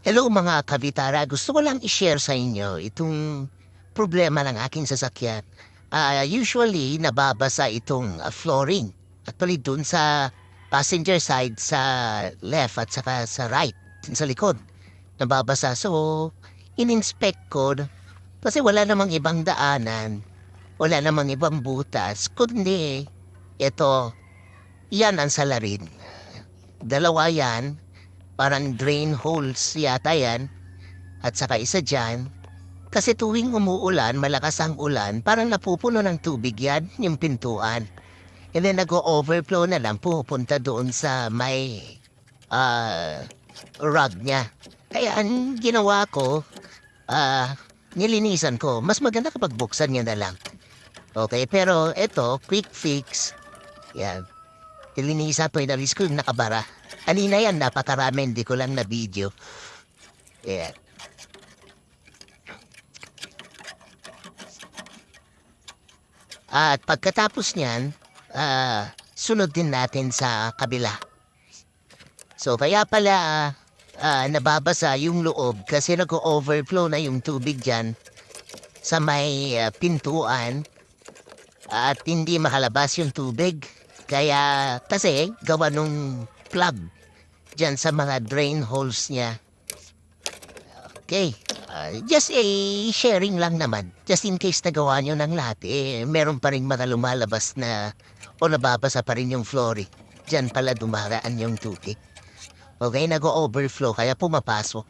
Hello mga kabitara, gusto ko lang i-share sa inyo itong problema ng aking sasakyan. Ah, usually, nababasa itong ah, flooring. Actually, dun sa passenger side sa left at saka sa right, sa likod. Nababasa. So, in-inspect ko kasi wala namang ibang daanan. Wala namang ibang butas. Kundi, ito, yan ang salarin. Dalawa yan, parang drain holes yata yan. At saka isa dyan, kasi tuwing umuulan, malakas ang ulan, parang napupuno ng tubig yan, yung pintuan. And then nag-overflow na lang, pupunta doon sa may ah rug niya. Kaya ang ginawa ko, ah nilinisan ko. Mas maganda kapag buksan niya na lang. Okay, pero ito, quick fix. Yan. Inalis ko yung nakabara. Kanina yan, napakarami, hindi ko lang na video. Yan. At pagkatapos niyan, ah, sunod din natin sa kabila. So kaya pala ah, nababasa yung loob kasi nag-overflow na yung tubig dyan sa may ah, pintuan at hindi makalabas yung tubig. Kaya kasi gawa nung plug dyan sa mga drain holes niya. Okay. Ah, just a sharing lang naman. Just in case nagawa nyo ng lahat, eh, meron pa rin mga lumalabas na o nababasa pa rin yung flooring. Diyan pala dumaraan yung tubig. Okay, nag-overflow kaya pumapasok.